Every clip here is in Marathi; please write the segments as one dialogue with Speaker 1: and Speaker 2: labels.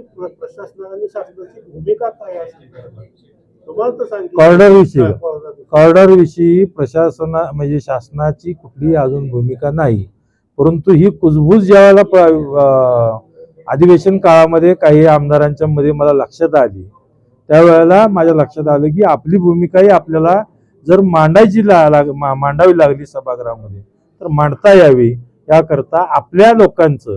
Speaker 1: आणि शासनाची भूमिका काय असेल? तुम्हाला तर सांगितलं.
Speaker 2: कॉरिडॉर विषयी.
Speaker 1: हा, कॉरिडॉर.
Speaker 2: कॉरिडॉर विषयी प्रशासना म्हणजे शासनाची कुठलीही अजून भूमिका नाही. परंतु ही कुजबूज ज्यावेळेला अधिवेशन काळामध्ये काही आमदारांच्या मध्ये मला लक्षात आली त्यावेळेला माझ्या लक्षात आलं की आपली भूमिकाही आपल्याला जर मांडायची लाग- मांडावी लागली सभागृहामध्ये तर मांडता यावी. याकरता आपल्या लोकांचं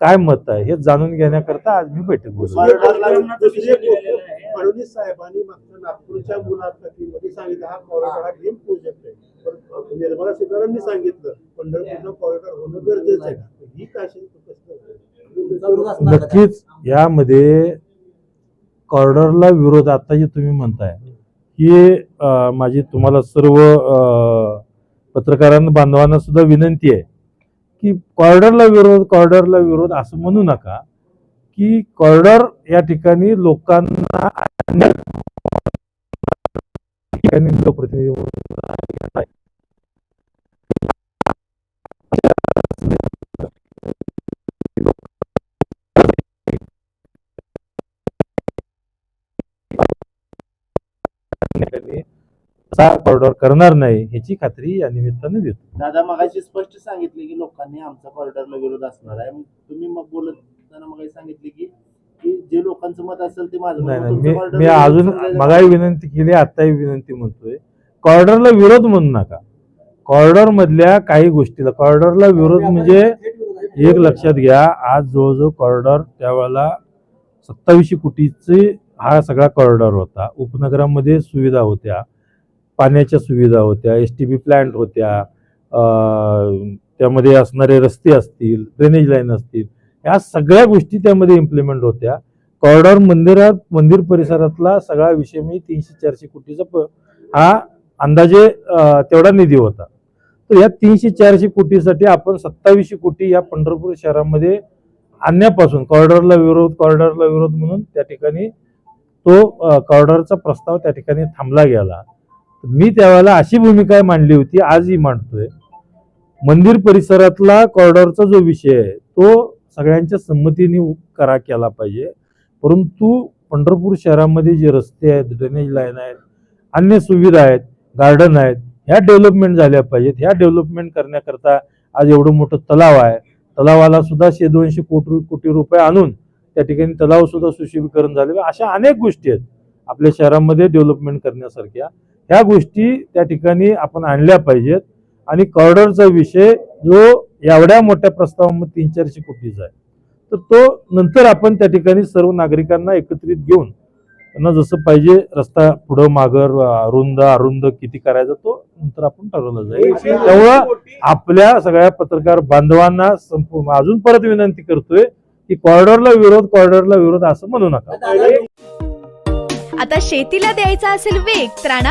Speaker 2: काय मत आहे? हे जाणून घेण्याकरता आज मी बैठक बोलवली
Speaker 1: दुसरी गोष्ट- दुसरी एक गोष्ट, फडणवीस साहेबांनी मागच्या नागपूरच्या मुलाखतीमध्ये सांगितलं हा कॉरिडॉर हा ड्रीम प्रोजेक्ट आहे. पण निर्मला सीतारामनी सांगितलं पंढरपूरचा कॉरिडॉर होणं गरजेचं आहे ही काय
Speaker 2: नक्कीच यामध्ये कॉरिडॉरला विरोध आता जे तुम्ही म्हणताय. ही अं, माझी तुम्हाला सर्व पत्रकारांना बांधवांना सुद्धा विनंती आहे. की कॉर्डरला विरोध कॉर्डरला विरोध असं म्हणू नका की कॉर्डर या ठिकाणी लोकांना लोकप्रतिनिधी असा कॉरिडॉर करणार नाही ह्याची खात्री या निमित्ताने देतो.
Speaker 3: दादा मगाशी स्पष्ट सांगितले की लोकांनी आमचा कॉरिडॉरला विरोध असणार आहे. मग तुम्ही मग बोलताना मग सांगितले की जे लोकांचं मत असेल ते माझं.
Speaker 2: नाही मी अजून मगाही विनंती केली आताही विनंती म्हणतोय. कॉरिडॉरला विरोध म्हणू नका. कॉरिडॉर मधल्या काही गोष्टीला कॉरिडॉरला विरोध म्हणजे एक लक्षात घ्या आज जवळजवळ कॉरिडॉर त्यावेळेला सत्तावीसशे कोटीचे हा सगळा कॉरिडॉर होता. उपनगरामध्ये सुविधा होत्या. पाण्याच्या सुविधा होत्या एस टी बी प्लॅन्ट होत्या त्यामध्ये असणारे रस्ते असतील ड्रेनेज लाईन असतील या सगळ्या गोष्टी त्यामध्ये इम्प्लिमेंट होत्या. कॉरिडॉर मंदिरात मंदिर परिसरातला सगळा विषय मी तीनशे चारशे कोटीचा प- हा अंदाजे तेवढा निधी होता. तर या तीनशे चारशे कोटीसाठी आपण सत्तावीसशे कोटी या पंढरपूर शहरामध्ये आणण्यापासून कॉरिडॉरला विरोध कॉरिडॉरला विरोध म्हणून त्या ठिकाणी तो कॉरिडॉरचा प्रस्ताव त्या ठिकाणी थांबला गेला. मी त्यावेळेला अशी भूमिका मांडली होती आजही मांडतोय. मंदिर परिसरातला कॉरिडॉरचा जो विषय आहे तो सगळ्यांच्या संमतीने करा केला पाहिजे. परंतु पंढरपूर शहरामध्ये जे रस्ते आहेत ड्रेनेज लाईन आहेत अन्य सुविधा आहेत गार्डन आहेत ह्या डेव्हलपमेंट झाल्या पाहिजेत. ह्या डेव्हलपमेंट करण्याकरता आज एवढं मोठं तलाव आहे. तलावाला सुद्धा शे दोनशे कोटी कोटी रुपये आणून त्या ठिकाणी तलाव सुद्धा सुशोभीकरण झाले. अशा अनेक गोष्टी आहेत आपल्या शहरामध्ये डेव्हलपमेंट करण्यासारख्या. ह्या गोष्टी त्या ठिकाणी आपण आणल्या पाहिजेत. आणि कॉरिडॉरचा विषय जो एवढ्या मोठ्या प्रस्तावामध्ये तीन चारशे कोटीचा आहे. तर तो नंतर आपण त्या ठिकाणी सर्व नागरिकांना एकत्रित घेऊन त्यांना जसं पाहिजे रस्ता पुढं मागर अरुंद अरुंद किती करायचा तो नंतर आपण ठरवलं जाईल. त्यामुळं आपल्या सगळ्या पत्रकार बांधवांना संपूर्ण अजून परत विनंती करतोय की कॉरिडॉरला विरोध कॉरिडॉरला विरोध असं म्हणू नका.
Speaker 4: आता शेतीला द्यायचा असेल वेग त्राणा